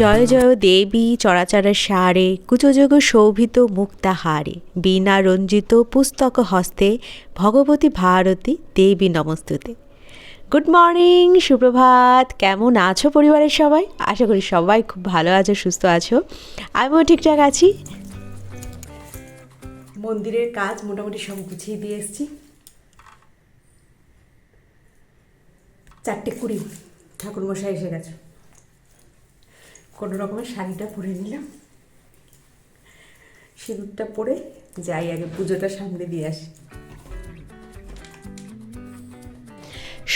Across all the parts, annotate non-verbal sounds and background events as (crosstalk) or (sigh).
জয় জয় দেবী চরাচর সারে কুচযোগ শোভিত মুক্তাহারে বিনা রঞ্জিত পুস্তক হস্তে, ভগবতী ভারতী দেবী নমস্তুতে। গুড মর্নিং, সুপ্রভাত, কেমন আছো পরিবারের সবাই? আশা করি সবাই খুব ভালো আছো, সুস্থ আছো। আমিও ঠিকঠাক আছি। মন্দিরের কাজ মোটামুটি সব গুছিয়ে দিয়ে এসেছি। চারটে কুড়ি, ঠাকুরমশাই এসে গেছে। কোনো রকমের শাড়িটা পরে নিলাম। সিঁদুরটা পরে যাই, আগে পুজোটা সামনে দিয়ে আসি।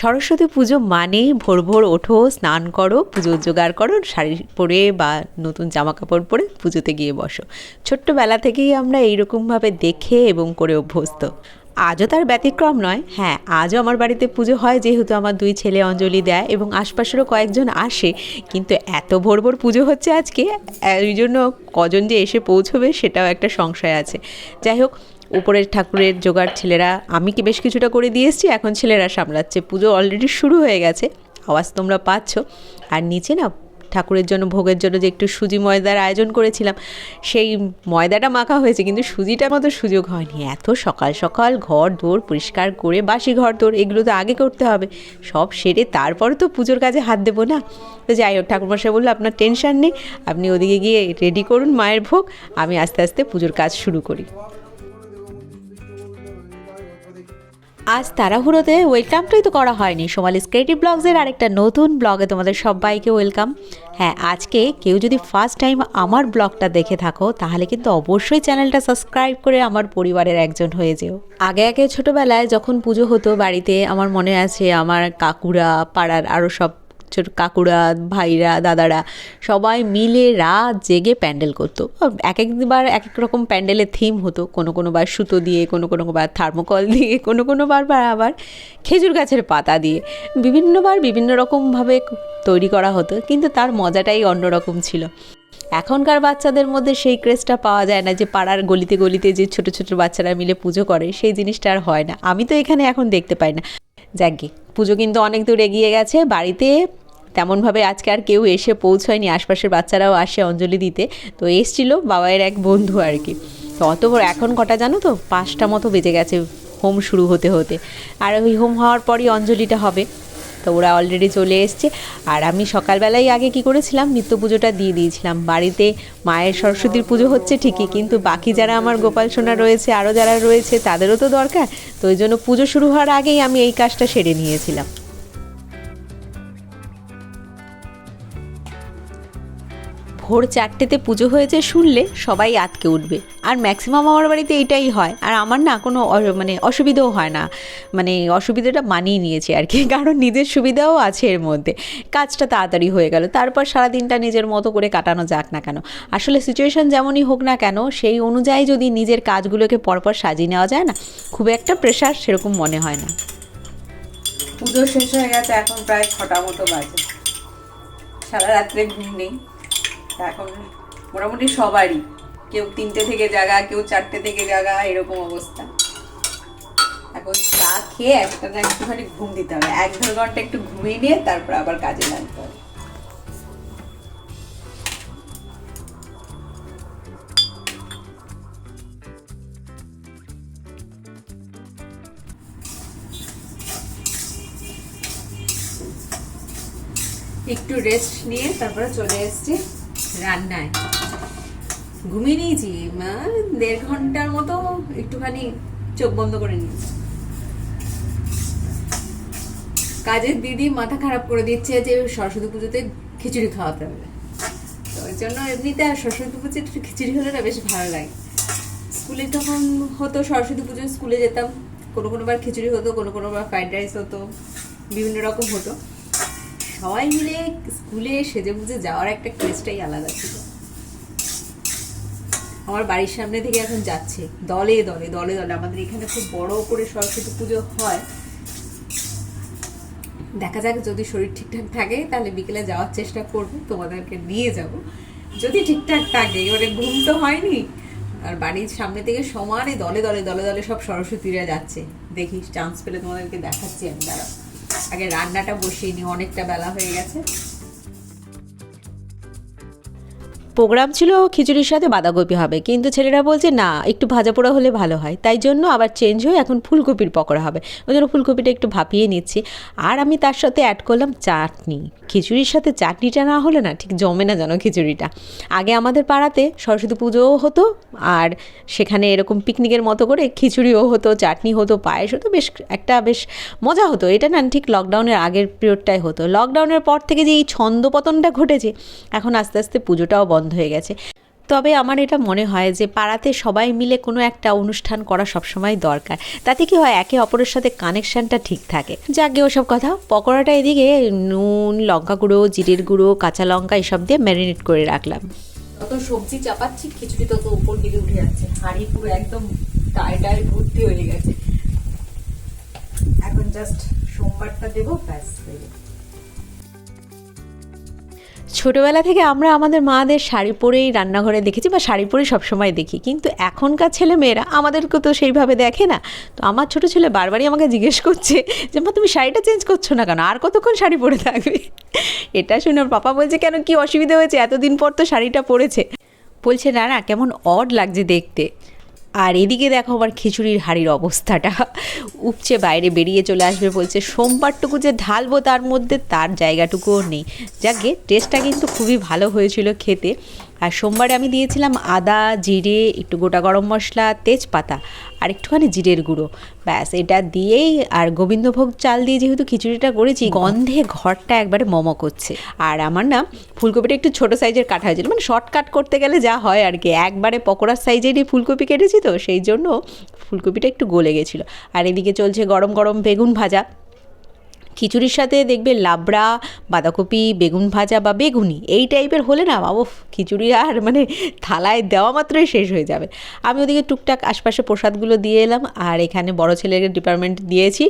সরস্বতী পুজো মানে ভোর ভোর ওঠো, স্নান করো, পুজো জোগাড় করো, শাড়ি পরে বা নতুন জামা কাপড় পরে পুজোতে গিয়ে বসো। ছোট্টবেলা থেকেই আমরা এইরকমভাবে দেখে এবং করে অভ্যস্ত। আজও তার ব্যতিক্রম নয়। হ্যাঁ আজও আমার বাড়িতে পুজো হয়, যেহেতু আমার দুই ছেলে অঞ্জলি দেয় এবং আশপাশেরও কয়েকজন আসে। কিন্তু এত ভোর ভোর পুজো হচ্ছে আজকে, এই জন্য কজন যে এসে পৌঁছবে সেটাও একটা সংশয় আছে। যাই হোক, উপরের ঠাকুরের জোগাড় ছেলেরা, আমি কি বেশ কিছুটা করে দিয়ে এসেছি? এখন ছেলেরা সামলাচ্ছে। পুজো অলরেডি শুরু হয়ে গেছে। আওয়াজ তোমরা পাচ্ছ। আর নিচে না ঠাকুরের জন্য, ভোগের জন্য যে একটু সুজি ময়দার আয়োজন করেছিলাম, সেই ময়দাটা মাখা হয়েছে, কিন্তু সুজিটার মতো সুযোগ হয়নি। এত সকাল সকাল ঘর দৌড় পরিষ্কার করে, বাসি ঘর দৌড় এগুলো তো আগে করতে হবে। সব সেরে তারপরে তো পুজোর কাজে হাত দেবো না। তো যাই হোক, ঠাকুরমশাই বলল, আপনার টেনশন নেই, আপনি ওদিকে গিয়ে রেডি করুন মায়ের ভোগ, আমি আস্তে আস্তে পুজোর কাজ শুরু করি। আজ তাড়াহুড়োতে ওয়েলকামটাই তো করা হয়নি। সোমালিস ক্রিয়েটিভ ব্লগসের আরেকটা নতুন ব্লগে তোমাদের সবাইকে ওয়েলকাম হ্যাঁ আজকে কেউ যদি ফার্স্ট টাইম আমার ব্লগটা দেখে থাকো, তাহলে কিন্তু অবশ্যই চ্যানেলটা সাবস্ক্রাইব করে আমার পরিবারের একজন হয়ে যেও। আগে আগে ছোটোবেলায় যখন পুজো হতো বাড়িতে, আমার মনে আছে আমার কাকুরা পাড়ার আরও সব ছোট কাকুরা, ভাইরা, দাদারা সবাই মিলে রাত জেগে প্যান্ডেল করতো। এক একবার এক এক রকম প্যান্ডেলের থিম হতো। কোনো কোনো বার সুতো দিয়ে, কোনো কোনো বার থার্মোকল দিয়ে, কোনো কোনো বার আবার খেজুর গাছের পাতা দিয়ে। বিভিন্নবার বিভিন্ন রকমভাবে তৈরি করা হতো, কিন্তু তার মজাটাই অন্যরকম ছিল। এখনকার বাচ্চাদের মধ্যে সেই ক্রেজটা পাওয়া যায় না যে পাড়ার গলিতে গলিতে যে ছোট ছোট বাচ্চারা মিলে পুজো করে, সেই জিনিসটা আর হয় না। আমি তো এখানে এখন দেখতে পাই না। যাকে পুজো কিন্তু অনেক দূর এগিয়ে গেছে। বাড়িতে তেমনভাবে আজকে আর কেউ এসে পৌঁছয়নি। আশপাশের বাচ্চারাও আসে অঞ্জলি দিতে। তো এসছিল বাবাইয়ের এক বন্ধু আর কি। তো অত বড় এখন কটা জানো তো? পাঁচটা মতো বেজে গেছে হোম শুরু হতে হতে। আর ওই হোম হওয়ার পরই অঞ্জলিটা হবে। তো ওরা অলরেডি চলে এসছে। আর আমি সকালবেলাই আগে কি করেছিলাম, নিত্য পুজোটা দিয়ে দিয়েছিলাম। বাড়িতে মায়ের সরস্বতীর পুজো হচ্ছে ঠিকই, কিন্তু বাকি যারা আমার গোপাল সোনা রয়েছে আরও যারা রয়েছে, তাদেরও তো দরকার। তো ওই জন্য পুজো শুরু হওয়ার আগেই আমি এই কাজটা সেরে নিয়েছিলাম। ভোর চারটেতে পুজো হয়েছে শুনলে সবাই আতকে উঠবে। আর ম্যাক্সিমাম আমার বাড়িতে এটাই হয়। আর আমার না কোনো মানে অসুবিধাও হয় না। মানে অসুবিধাটা মানিয়ে নিয়েছি আর কি। (laughs) কারণ নিজের সুবিধাও আছে এর মধ্যে। কাজটা তাড়াতাড়ি হয়ে গেল। তারপর সারাদিনটা নিজের মতো করে কাটানো যাক না কেন। আসলে সিচুয়েশান যেমনই হোক না কেন, সেই অনুযায়ী যদি নিজের কাজগুলোকে পরপর সাজিয়ে নেওয়া যায় না, খুব একটা প্রেশার সেরকম মনে হয় না। পুজো শেষ হয়ে গেছে, এখন প্রায় ছটা মতো বাজে। সারা রাত্রে ঘুম নেই। এখন মোটামুটি সবারই। কেউ তিনটে থেকে জাগা, কেউ চারটে থেকে জাগা, এরকম অবস্থা। এখন চা খেয়ে একটা না একটুখানি ঘুম দিতে হবে। এক দেড় ঘণ্টা একটু ঘুমিয়ে নিয়ে তারপর আবার কাজে লাগতে হবে একটু রেস্ট নিয়ে তারপরে চলে এসছি। রান্নায়। ঘুমিয়ে নিয়েছি দেড় ঘণ্টার মতো একটুখানি চোখ বন্ধ করে নিয়েছি। কাজের দিদি মাথা খারাপ করে দিচ্ছে যে সরস্বতী পুজোতে খিচুড়ি খাওয়াতে হবে। তো ওই জন্য এমনিতে সরস্বতী পুজো একটু খিচুড়ি হলে না বেশ ভালো লাগে। স্কুলে তখন হতো সরস্বতী পুজো, স্কুলে যেতাম। কোনো কোনো বার খিচুড়ি হতো, কোনো কোনো বার ফ্রাইড রাইস হতো, বিভিন্ন রকম হতো। সবাই মিলে স্কুলে সেজে বুঝে যাওয়ার একটা ক্রেজটাই আলাদা ছিল। আমার বাড়ির সামনে থেকে এখন যাচ্ছে, দলে দলে দলে দলে। আমাদের এখানে খুব বড় করে সরস্বতী পুজো হয়। দেখা যাক যদি শরীর ঠিকঠাক থাকে, তাহলে বিকেলে যাওয়ার চেষ্টা করব, তোমাদেরকে নিয়ে যাব। যদি ঠিকঠাক থাকে এবারে ঘুম তো হয়নি। আর বাড়ির সামনে থেকে সমানে দলে দলে দলে দলে সব সরস্বতীরা যাচ্ছে। দেখি চান্স পেলে তোমাদেরকে দেখাচ্ছি আমি দাঁড়া আগে রান্নাটা বসিয়ে নিই, অনেকটা বেলা হয়ে গেছে। প্রোগ্রাম ছিল খিচুড়ির সাথে বাঁধাকপি হবে, কিন্তু ছেলেরা বলছে, না, একটু ভাজা পোড়া হলে ভালো হয়। তাই জন্য আবার চেঞ্জ হয়ে এখন ফুলকপির পকোড়া হবে। ওই জন্য ফুলকপিটা একটু ভাপিয়ে নিচ্ছি। আর আমি তার সাথে অ্যাড করলাম চাটনি। খিচুড়ির সাথে চাটনিটা না হলে না ঠিক জমে না যেন খিচুড়িটা। আগে আমাদের পাড়াতে সরস্বতী পুজোও হতো আর সেখানে এরকম পিকনিকের মতো করে খিচুড়িও হতো, চাটনি হতো, পায়েস হতো, বেশ একটা বেশ মজা হতো। এটা না ঠিক লকডাউনের আগের পিরিয়ডটাই হতো। লকডাউনের পর থেকে যে এই ছন্দপতনটা ঘটেছে, এখন আস্তে আস্তে পুজোটাও বন্ধ হয়ে গেছে। তবে আমার এটা মনে হয় যে পাড়াতে সবাই মিলে কোনো একটা অনুষ্ঠান করা সবসময় দরকার। তাতে কি হয়, একে অপরের সাথে কানেকশনটা ঠিক থাকে। যাকে ওসব কথা, পকোড়াটা এদিকে নুন, লঙ্কা গুঁড়ো, জিরের গুঁড়ো, কাঁচা লঙ্কা এসব দিয়ে ম্যারিনেট করে রাখলাম। যত সবজি চাপাচ্ছি, খিচুড়ি তত উপর দিকে উঠে যাচ্ছে। হাঁড়ি পুরো একদম টায় টায় ভর্তি হয়ে গেছে। এখন জাস্ট সোমবারটা দেবো, ব্যাস হয়ে। ছোটবেলা থেকে আমরা আমাদের মাদের শাড়ি পরেই রান্নাঘরে দেখেছি বা শাড়ি পরেই সবসময় দেখি। কিন্তু এখনকার ছেলে মেয়েরা আমাদেরকে তো সেইভাবে দেখে না। তো আমার ছোট ছেলে বারবারই আমাকে জিজ্ঞেস করছে যে, মা, তুমি শাড়িটা চেঞ্জ করছ না কেন? আর কতক্ষণ শাড়ি পরে থাকবে? এটা শুনে ওর পাপা বলছে, কেন কি অসুবিধা হয়েছে? এতদিন পর তো শাড়িটা পরেছে। বলছে, না না, কেমন অড লাগছে দেখতে। আর এদিকে দেখো আমার খিচুড়ির হাড়ির অবস্থাটা। উপচে বাইরে বেরিয়ে চলে আসবে বলছে, সোমবারটুকু যে ঢালবো তার মধ্যে তার জায়গাটুকুও নেই। যাকে টেস্টটা কিন্তু খুবই ভালো হয়েছিল খেতে। আর সোমবারে আমি দিয়েছিলাম আদা, জিরে, একটু গোটা গরম মশলা, তেজপাতা আর একটুখানি জিরের গুঁড়ো। ব্যাস, এটা দিয়েই আর গোবিন্দভোগ চাল দিয়ে যেহেতু খিচুড়িটা করেছি, গন্ধে ঘরটা একবারে মম করছে। আর আমার না ফুলকপিটা একটু ছোট সাইজের কাটা হয়েছিল মানে শর্টকাট করতে গেলে যা হয় আর কি, একবারে পকোড়ার সাইজেরই ফুলকপি কেটেছি তো, সেই জন্য ফুলকপিটা একটু গলে গেছিল। আর এদিকে চলছে গরম গরম বেগুন ভাজা। খিচুড়ির সাথে দেখবে লাবড়া, বাঁধাকপি, বেগুন ভাজা বা বেগুনি, এই টাইপের হলে না বাবু খিচুড়ি আর মানে থালায় দেওয়া মাত্রই শেষ হয়ে যাবে। আমি ওদিকে টুকটাক আশপাশে প্রসাদগুলো দিয়ে এলাম, আর এখানে বড় ছেলের ডিপার্টমেন্ট দিয়েছি।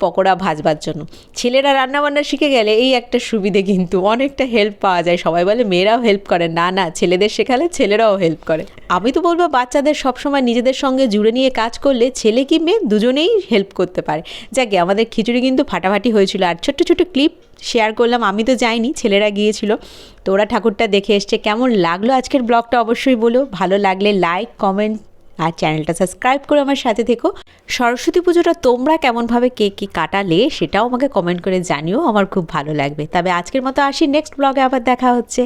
পকোড়া ভাজবার জন্য। ছেলেরা রান্নাবান্না শিখে গেলে এই একটা সুবিধে কিন্তু, অনেকটা হেল্প পাওয়া যায়। সবাই বলে, মেয়েরাও হেল্প করে। না না, ছেলেদের শেখালে ছেলেরাও হেল্প করে। আমি তো বলব, বাচ্চাদের সবসময় নিজেদের সঙ্গে জুড়ে নিয়ে কাজ করলে ছেলে কি মেয়ে দুজনেই হেল্প করতে পারে। যাকে আমাদের খিচুড়ি কিন্তু ফাটাফাটি হয়েছিল। আর ছোট্ট ছোট্ট ক্লিপ শেয়ার করলাম, আমি তো যাইনি, ছেলেরা গিয়েছিল। তো ওরা ঠাকুরটা দেখে এসছে। কেমন লাগল আজকের ব্লগটা অবশ্যই বলো। ভালো লাগলে লাইক কমেন্ট আর চ্যানেলটা সাবস্ক্রাইব করে আমার সাথে থেকো। সরস্বতী পুজোটা তোমরা কেমনভাবে কে কী কাটালে সেটাও আমাকে কমেন্ট করে জানিও, আমার খুব ভালো লাগবে। তবে আজকের মতো আসি নেক্সট ব্লগে আবার দেখা হচ্ছে।